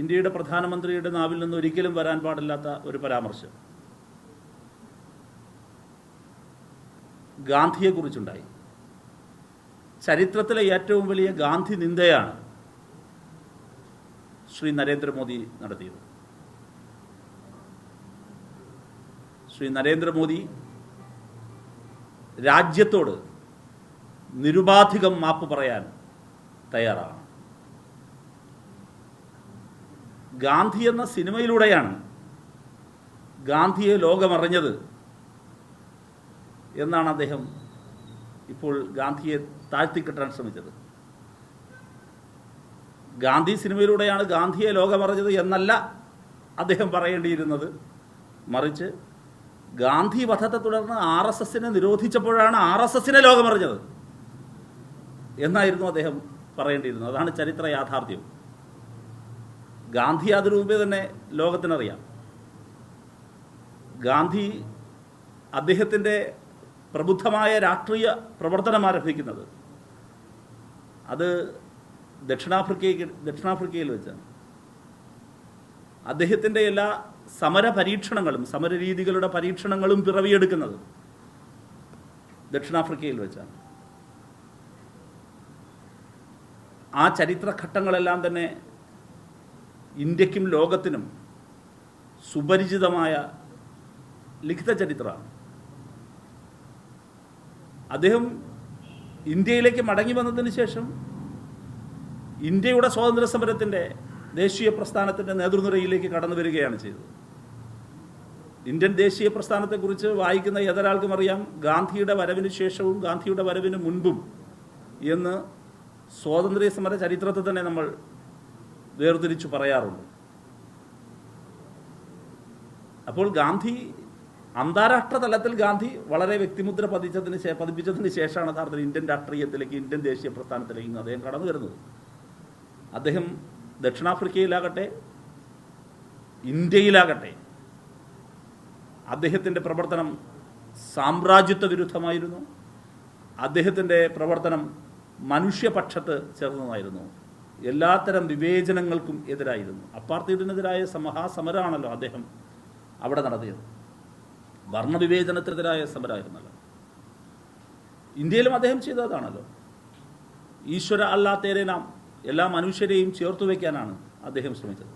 ഇന്ത്യയുടെ പ്രധാനമന്ത്രിയുടെ നാവിൽ നിന്ന് ഒരിക്കലും വരാൻ പാടില്ലാത്ത ഒരു പരാമർശം. ഗാന്ധിയെക്കുറിച്ചുണ്ടായി ചരിത്രത്തിലെ ഏറ്റവും വലിയ ഗാന്ധി നിന്ദയാണ് ശ്രീ നരേന്ദ്രമോദി നടത്തിയത്. ശ്രീ നരേന്ദ്രമോദി രാജ്യത്തോട് നിരുപാധികം മാപ്പ് പറയാൻ തയ്യാറാണ്. ഗാന്ധി എന്ന സിനിമയിലൂടെയാണ് ഗാന്ധിയെ ലോകമറിഞ്ഞത് എന്നാണ് അദ്ദേഹം ഇപ്പോൾ ഗാന്ധിയെ താഴ്ത്തിക്കെട്ടാൻ ശ്രമിച്ചത്. ഗാന്ധി സിനിമയിലൂടെയാണ് ഗാന്ധിയെ ലോകമറിഞ്ഞത് എന്നല്ല അദ്ദേഹം പറയേണ്ടിയിരുന്നത്. മറിച്ച് ഗാന്ധി വധത്തെ തുടർന്ന് ആർ എസ് എസിനെ നിരോധിച്ചപ്പോഴാണ് ആർ എസ് എസിനെ ലോകമറിഞ്ഞത് എന്നായിരുന്നു അദ്ദേഹം പറയേണ്ടിയിരുന്നത്. അതാണ് ചരിത്ര യാഥാർത്ഥ്യം. ഗാന്ധി അതിനു മുമ്പേ തന്നെ ലോകത്തിനറിയാം. ഗാന്ധി അദ്ദേഹത്തിന്റെ പ്രബുദ്ധമായ രാഷ്ട്രീയ പ്രവർത്തനം ആരംഭിക്കുന്നത് അത് ദക്ഷിണാഫ്രിക്കയ്ക്ക് ദക്ഷിണാഫ്രിക്കയിൽ വെച്ചാണ്. അദ്ദേഹത്തിന്റെ എല്ലാ സമര പരീക്ഷണങ്ങളും സമരരീതികളുടെ പരീക്ഷണങ്ങളും പിറവിയെടുക്കുന്നത് ദക്ഷിണാഫ്രിക്കയിൽ വെച്ചാണ്. ആ ചരിത്രഘട്ടങ്ങളെല്ലാം തന്നെ ഇന്ത്യക്കും ലോകത്തിനും സുപരിചിതമായ ലിഖിത ചരിത്രമാണ്. അദ്ദേഹം ഇന്ത്യയിലേക്ക് മടങ്ങി വന്നതിന് ശേഷം ഇന്ത്യയുടെ സ്വാതന്ത്ര്യ സമരത്തിന്റെ ദേശീയ പ്രസ്ഥാനത്തിന്റെ നേതൃനിരയിലേക്ക് കടന്നു വരികയാണ് ചെയ്തത്. ഇന്ത്യൻ ദേശീയ പ്രസ്ഥാനത്തെക്കുറിച്ച് വായിക്കുന്ന ഏതൊരാൾക്കും അറിയാം ഗാന്ധിയുടെ വരവിന് ശേഷവും ഗാന്ധിയുടെ വരവിന് മുൻപും എന്ന് സ്വാതന്ത്ര്യ സമര ചരിത്രത്തെ തന്നെ നമ്മൾ വേർതിരിച്ചു പറയാറുണ്ട്. അപ്പോൾ ഗാന്ധി അന്താരാഷ്ട്ര തലത്തിൽ ഗാന്ധി വളരെ വ്യക്തിമുദ്ര പതിച്ചതിന് ശേ പതിപ്പിച്ചതിന് ശേഷമാണ് യഥാർത്ഥത്തിൽ ഇന്ത്യൻ രാഷ്ട്രീയത്തിലേക്ക് ഇന്ത്യൻ ദേശീയ പ്രസ്ഥാനത്തിലേക്ക് അദ്ദേഹം കടന്നു വരുന്നത്. അദ്ദേഹം ദക്ഷിണാഫ്രിക്കയിലാകട്ടെ ഇന്ത്യയിലാകട്ടെ അദ്ദേഹത്തിന്റെ പ്രവർത്തനം സാമ്രാജ്യത്വ വിരുദ്ധമായിരുന്നു. അദ്ദേഹത്തിന്റെ പ്രവർത്തനം മനുഷ്യപക്ഷത്ത് ചേർന്നതായിരുന്നു. എല്ലാത്തരം വിവേചനങ്ങൾക്കും എതിരായിരുന്നു. അപ്പാർത്തീഡിനെതിരായ മഹാസമരമാണല്ലോ അദ്ദേഹം അവിടെ നടത്തിയത്. വർണവിവേചനത്തിനെതിരായ സമരമായിരുന്നല്ലോ ഇന്ത്യയിലും അദ്ദേഹം ചെയ്തതാണല്ലോ. ഈശ്വര അല്ലാത്തേരെ നാം എല്ലാ മനുഷ്യരെയും ചേർത്തു വയ്ക്കാനാണ് അദ്ദേഹം ശ്രമിച്ചത്.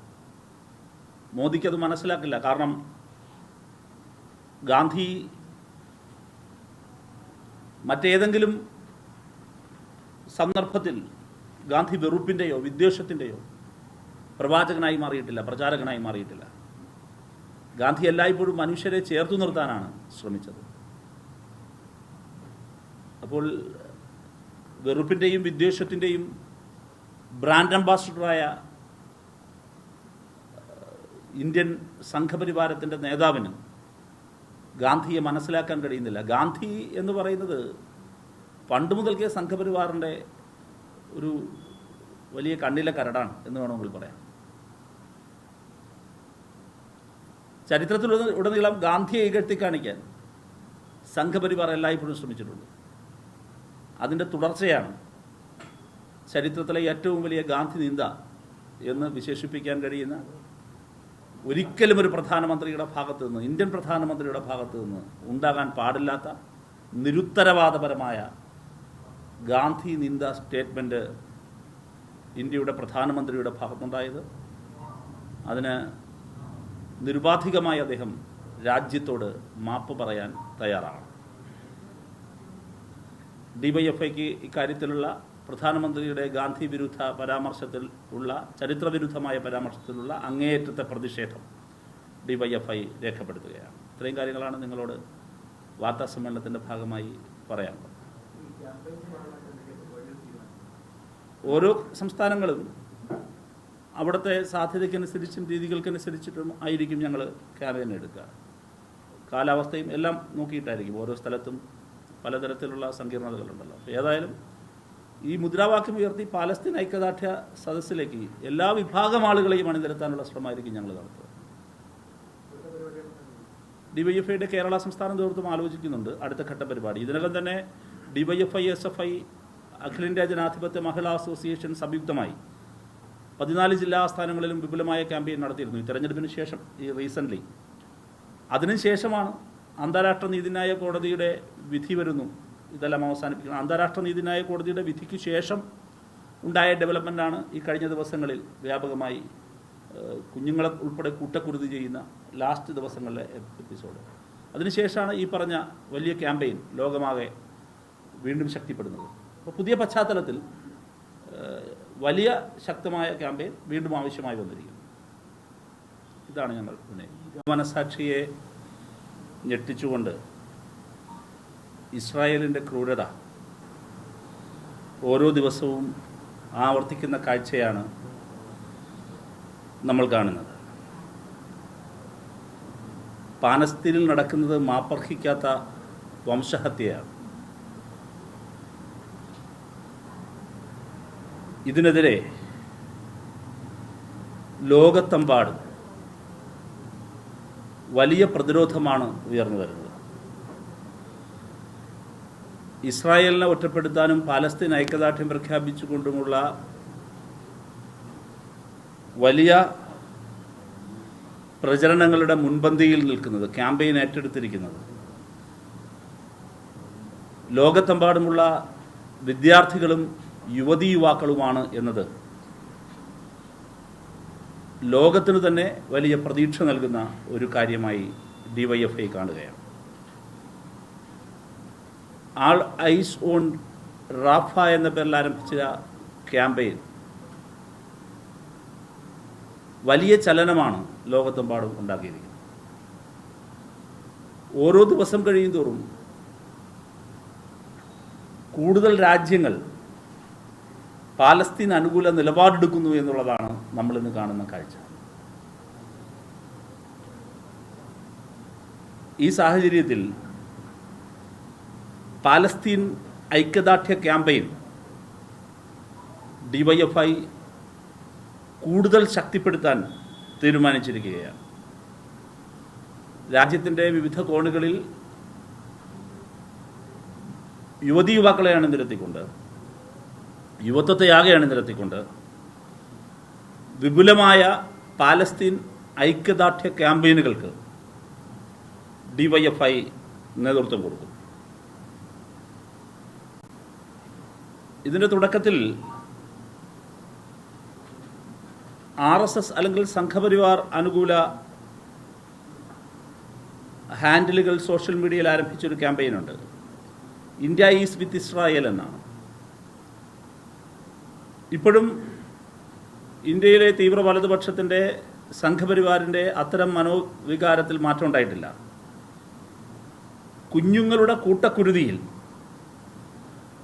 മോദിക്കത് മനസ്സിലാക്കില്ല. കാരണം ഗാന്ധി മറ്റേതെങ്കിലും സന്ദർഭത്തിൽ ഗാന്ധി വെറുപ്പിന്റെയോ വിദ്വേഷത്തിന്റെയോ പ്രവാചകനായി മാറിയിട്ടില്ല പ്രചാരകനായി മാറിയിട്ടില്ല. ഗാന്ധി എല്ലായ്പ്പോഴും മനുഷ്യരെ ചേർത്തു നിർത്താനാണ് ശ്രമിച്ചത്. അപ്പോൾ വെറുപ്പിന്റെയും വിദ്വേഷത്തിന്റെയും ബ്രാൻഡ് അംബാസിഡറായ ഇന്ത്യൻ സംഘപരിവാരത്തിന്റെ നേതാവിന് ഗാന്ധിയെ മനസ്സിലാക്കാൻ കഴിയുന്നില്ല. ഗാന്ധി എന്ന് പറയുന്നത് പണ്ട് മുതൽക്കേ സംഘപരിവാറിന്റെ ഒരു വലിയ കണ്ണിലെ കരടാണ് എന്ന് വേണമെങ്കിൽ പറയാം ചരിത്രത്തിൽ ഉടനീളം ഗാന്ധിയെ ഇകഴ്ത്തി കാണിക്കാൻ സംഘപരിവാർ എല്ലായ്പ്പോഴും ശ്രമിച്ചിട്ടുണ്ട്. അതിന്റെ തുടർച്ചയാണ് ചരിത്രത്തിലെ ഏറ്റവും വലിയ ഗാന്ധി നിന്ദ എന്ന് വിശേഷിപ്പിക്കാൻ കഴിയുന്ന ഒരിക്കലും ഒരു പ്രധാനമന്ത്രിയുടെ ഭാഗത്തു നിന്ന് ഇന്ത്യൻ പ്രധാനമന്ത്രിയുടെ ഭാഗത്തു നിന്ന് ഉണ്ടാകാൻ പാടില്ലാത്ത നിരുത്തരവാദപരമായ ഗാന്ധി നിന്ദ സ്റ്റേറ്റ്മെന്റ് ഇന്ത്യയുടെ പ്രധാനമന്ത്രിയുടെ ഭാഗത്തുണ്ടായത്. അതിന് നിർബാധികമായി അദ്ദേഹം രാജ്യത്തോട് മാപ്പ് പറയാൻ തയ്യാറാണ്. ഡിവൈഎഫ്ഐക്ക് ഇക്കാര്യത്തിലുള്ള പ്രധാനമന്ത്രിയുടെ ഗാന്ധി വിരുദ്ധ പരാമർശത്തിൽ ഉള്ള ചരിത്രവിരുദ്ധമായ പരാമർശത്തിലുള്ള അങ്ങേയറ്റത്തെ പ്രതിഷേധം ഡിവൈഎഫ്ഐ രേഖപ്പെടുത്തുകയാണ്. ഇത്രയും കാര്യങ്ങളാണ് നിങ്ങളോട് വാർത്താ സമ്മേളനത്തിന്റെ ഭാഗമായി പറയാനുള്ളത്. ഓരോ സംസ്ഥാനങ്ങളും അവിടുത്തെ സാധ്യതയ്ക്കനുസരിച്ചും രീതികൾക്കനുസരിച്ചിട്ടും ആയിരിക്കും ഞങ്ങൾ ക്യാമ്പയിൻ എടുക്കുക. കാലാവസ്ഥയും എല്ലാം നോക്കിയിട്ടായിരിക്കും. ഓരോ സ്ഥലത്തും പലതരത്തിലുള്ള സങ്കീർണതകളുണ്ടല്ലോ. അപ്പോൾ ഏതായാലും ഈ മുദ്രാവാക്യം ഉയർത്തി പാലസ്തീൻ ഐക്യദാർഢ്യ സദസ്സിലേക്ക് എല്ലാ വിഭാഗം ആളുകളെയും അണിനിരത്താനുള്ള ശ്രമമായിരിക്കും ഞങ്ങൾ നടത്തുക. ഡി വൈ എഫ് ഐയുടെ കേരള സംസ്ഥാന നേതൃത്വം ആലോചിക്കുന്നുണ്ട്. അടുത്ത ഘട്ട പരിപാടി. ഇതിനകം തന്നെ ഡിവൈഎഫ്ഐ എസ് എഫ് ഐ അഖിലേന്ത്യാ ജനാധിപത്യ മഹിളാ അസോസിയേഷൻ സംയുക്തമായി പതിനാല് ജില്ലാ ആസ്ഥാനങ്ങളിലും വിപുലമായ ക്യാമ്പയിൻ നടത്തിയിരുന്നു ഈ തെരഞ്ഞെടുപ്പിന് ശേഷം ഈ റീസെന്റ്ലി അതിനുശേഷമാണ് അന്താരാഷ്ട്ര നീതിന്യായ കോടതിയുടെ വിധി വരുന്നു. ഇതെല്ലാം അവസാനിപ്പിക്കണം. അന്താരാഷ്ട്ര നീതിന്യായ കോടതിയുടെ വിധിക്ക് ശേഷം ഉണ്ടായ ഡെവലപ്മെന്റാണ് ഈ കഴിഞ്ഞ ദിവസങ്ങളിൽ വ്യാപകമായി കുഞ്ഞുങ്ങളെ ഉൾപ്പെടെ കൂട്ടക്കുരുതി ചെയ്യുന്ന ലാസ്റ്റ് ദിവസങ്ങളിലെ എപ്പിസോഡ്. അതിനുശേഷമാണ് ഈ പറഞ്ഞ വലിയ ക്യാമ്പയിൻ ലോകമാകെ വീണ്ടും ശക്തിപ്പെടുന്നത്. അപ്പോൾ പുതിയ പശ്ചാത്തലത്തിൽ വലിയ ശക്തമായ ക്യാമ്പയിൻ വീണ്ടും ആവശ്യമായി വന്നിരിക്കുന്നു. ഇതാണ് ഞങ്ങൾ മനസാക്ഷിയെ ഞെട്ടിച്ചുകൊണ്ട് ഇസ്രായേലിന്റെ ക്രൂരത ഓരോ ദിവസവും ആവർത്തിക്കുന്ന കാഴ്ചയാണ് നമ്മൾ കാണുന്നത്. പാലസ്തീനിൽ നടക്കുന്നത് മാപ്പർഹിക്കാത്ത വംശഹത്യയാണ്. ഇതിനെതിരെ ലോകത്തെമ്പാടും വലിയ പ്രതിരോധമാണ് ഉയർന്നു വരുന്നത്. ഇസ്രായേലിനെ ഒറ്റപ്പെടുത്താനും പാലസ്തീൻ ഐക്യദാർഢ്യം പ്രഖ്യാപിച്ചുകൊണ്ടുമുള്ള വലിയ പ്രചരണങ്ങളുടെ മുൻപന്തിയിൽ നിൽക്കുന്നത് ക്യാമ്പയിൻ ഏറ്റെടുത്തിരിക്കുന്നത്. ലോകത്തെമ്പാടുമുള്ള വിദ്യാർത്ഥികളും യുവതീ യുവാക്കളുമാണ് എന്നത്. ലോകത്തിന് തന്നെ വലിയ പ്രതീക്ഷ നൽകുന്ന ഒരു കാര്യമായി ഡിവൈഎഫ്ഐ കാണുകയാണ്. ആൾ ഐസ് ഓൺ റാഫ എന്ന പേരിൽ ആരംഭിച്ച ക്യാമ്പയിൻ വലിയ ചലനമാണ് ലോകത്തെമ്പാടും ഉണ്ടാക്കിയിരിക്കുന്നത്. ഓരോ ദിവസം കഴിയും തോറും കൂടുതൽ രാജ്യങ്ങൾ പാലസ്തീൻ അനുകൂല നിലപാടെടുക്കുന്നു എന്നുള്ളതാണ് നമ്മൾ ഇന്ന് കാണുന്ന കാഴ്ച. ഈ സാഹചര്യത്തിൽ പാലസ്തീൻ ഐക്യദാർഢ്യ ക്യാമ്പയിൻ ഡിവൈഎഫ്ഐ കൂടുതൽ ശക്തിപ്പെടുത്താൻ തീരുമാനിച്ചിരിക്കുകയാണ്. രാജ്യത്തിന്റെ വിവിധ കോണുകളിൽ യുവതി യുവാക്കളെയാണ് അണിനിരത്തിക്കൊണ്ട് യുവത്വത്തെയാകെ അണിനിരത്തിക്കൊണ്ട് വിപുലമായ പാലസ്തീൻ ഐക്യദാർഢ്യ ക്യാമ്പയിനുകൾക്ക് ഡി വൈ എഫ് ഐ നേതൃത്വം കൊടുക്കും ഇതിന്റെ തുടക്കത്തിൽ ആർ എസ് എസ് അല്ലെങ്കിൽ സംഘപരിവാർ അനുകൂല ഹാൻഡിലുകൾ സോഷ്യൽ മീഡിയയിൽ ആരംഭിച്ചൊരു ക്യാമ്പയിനുണ്ട്. ഇന്ത്യ ഈസ് വിത്ത് ഇസ്രായേൽ എന്നാണ്. ഇപ്പോഴും ഇന്ത്യയിലെ തീവ്ര വലതുപക്ഷത്തിന്റെ സംഘപരിവാറിന്റെ അത്തരം മനോവികാരത്തിൽ മാറ്റം ഉണ്ടായിട്ടില്ല. കുഞ്ഞുങ്ങളുടെ കൂട്ടക്കുരുതിയിൽ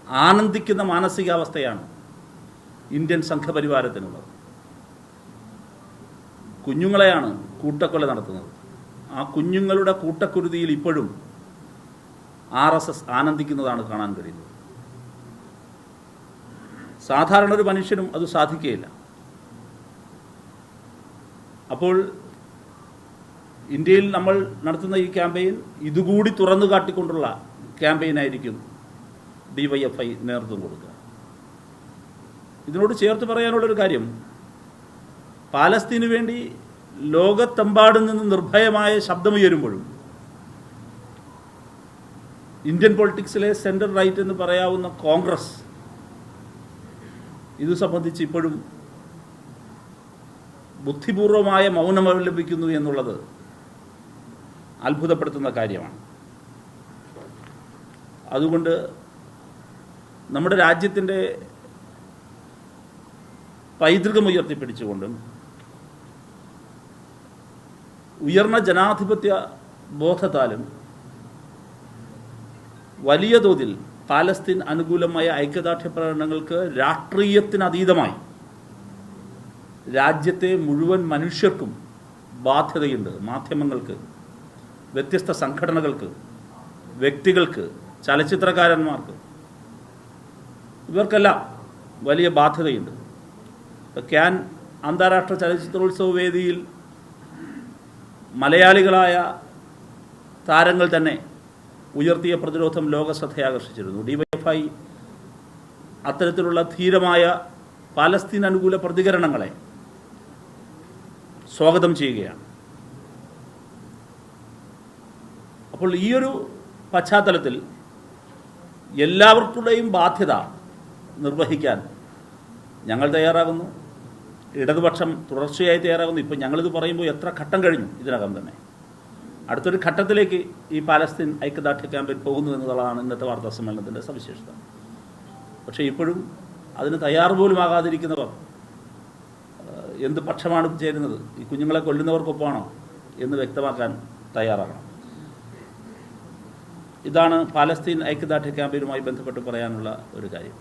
ആനന്ദിക്കുന്ന മാനസികാവസ്ഥയാണ് ഇന്ത്യൻ സംഘപരിവാരത്തിനുള്ളത്. കുഞ്ഞുങ്ങളെയാണ് കൂട്ടക്കൊല നടത്തുന്നത്. ആ കുഞ്ഞുങ്ങളുടെ കൂട്ടക്കുരുതിയിൽ ഇപ്പോഴും ആർ ആനന്ദിക്കുന്നതാണ് കാണാൻ കഴിയുന്നത്. സാധാരണ ഒരു മനുഷ്യനും അത് സാധിക്കുകയില്ല. അപ്പോൾ ഇന്ത്യയിൽ നമ്മൾ നടത്തുന്ന ഈ ക്യാമ്പയിൻ ഇതുകൂടി തുറന്നു കാട്ടിക്കൊണ്ടുള്ള ക്യാമ്പയിനായിരിക്കും ഡി വൈ എഫ് ഐ നേതൃത്വം കൊടുക്കുക. ഇതിനോട് ചേർത്ത് പറയാനുള്ളൊരു കാര്യം പാലസ്തീനു വേണ്ടി ലോകത്തെമ്പാടും നിന്ന് നിർഭയമായ ശബ്ദമുയരുമ്പോഴും ഇന്ത്യൻ പൊളിറ്റിക്സിലെ സെൻട്രൽ റൈറ്റ് എന്ന് പറയാവുന്ന കോൺഗ്രസ് ഇത് സംബന്ധിച്ച് ഇപ്പോഴും ബുദ്ധിപൂർവമായ മൗനം അവലംബിക്കുന്നു എന്നുള്ളത് അത്ഭുതപ്പെടുത്തുന്ന കാര്യമാണ്. അതുകൊണ്ട് നമ്മുടെ രാജ്യത്തിന്റെ പൈതൃകം ഉയർത്തിപ്പിടിച്ചുകൊണ്ടും ഉയർന്ന ജനാധിപത്യ ബോധത്താലും വലിയ തോതിൽ പാലസ്തീൻ അനുകൂലമായ ഐക്യദാർഢ്യ പ്രകടനങ്ങൾക്ക് രാഷ്ട്രീയത്തിനതീതമായി രാജ്യത്തെ മുഴുവൻ മനുഷ്യർക്കും ബാധ്യതയുണ്ട്. മാധ്യമങ്ങൾക്ക് വ്യത്യസ്ത സംഘടനകൾക്ക് വ്യക്തികൾക്ക് ചലച്ചിത്രകാരന്മാർക്ക്. ഇവർക്കെല്ലാം വലിയ ബാധ്യതയുണ്ട്. ക്യാൻ അന്താരാഷ്ട്ര ചലച്ചിത്രോത്സവ വേദിയിൽ മലയാളികളായ താരങ്ങൾ തന്നെ ഉയർത്തിയ പ്രതിരോധം ലോക ശ്രദ്ധയാകർഷിച്ചിരുന്നു ഡിവൈഎഫ്ഐ അത്തരത്തിലുള്ള ധീരമായ പാലസ്തീൻ അനുകൂല പ്രതികരണങ്ങളെ സ്വാഗതം ചെയ്യുകയാണ്. അപ്പോൾ ഈ ഒരു പശ്ചാത്തലത്തിൽ എല്ലാവർക്കുടെയും ബാധ്യത നിർവഹിക്കാൻ ഞങ്ങൾ തയ്യാറാകുന്നു. ഇടതുപക്ഷം തുടർച്ചയായി തയ്യാറാകുന്നു. ഇപ്പം ഞങ്ങളിത് പറയുമ്പോൾ എത്ര ഘട്ടം കഴിഞ്ഞു ഇതിനകം തന്നെ. അടുത്തൊരു ഘട്ടത്തിലേക്ക് ഈ പാലസ്തീൻ ഐക്യദാർഢ്യ ക്യാമ്പിൽ പോകുന്നു എന്നുള്ളതാണ് ഇന്നത്തെ വാർത്താ സമ്മേളനത്തിന്റെ സവിശേഷത. പക്ഷേ ഇപ്പോഴും അതിന് തയ്യാർ പോലും ആകാതിരിക്കുന്നവർ എന്ത് പക്ഷമാണ് ചേരുന്നത്? ഈ കുഞ്ഞുങ്ങളെ കൊല്ലുന്നവർക്കൊപ്പമാണോ എന്ന് വ്യക്തമാക്കാൻ തയ്യാറാകണം. ഇതാണ് പാലസ്തീൻ ഐക്യദാർഢ്യ ക്യാമ്പയിനുമായി ബന്ധപ്പെട്ട് പറയാനുള്ള ഒരു കാര്യം.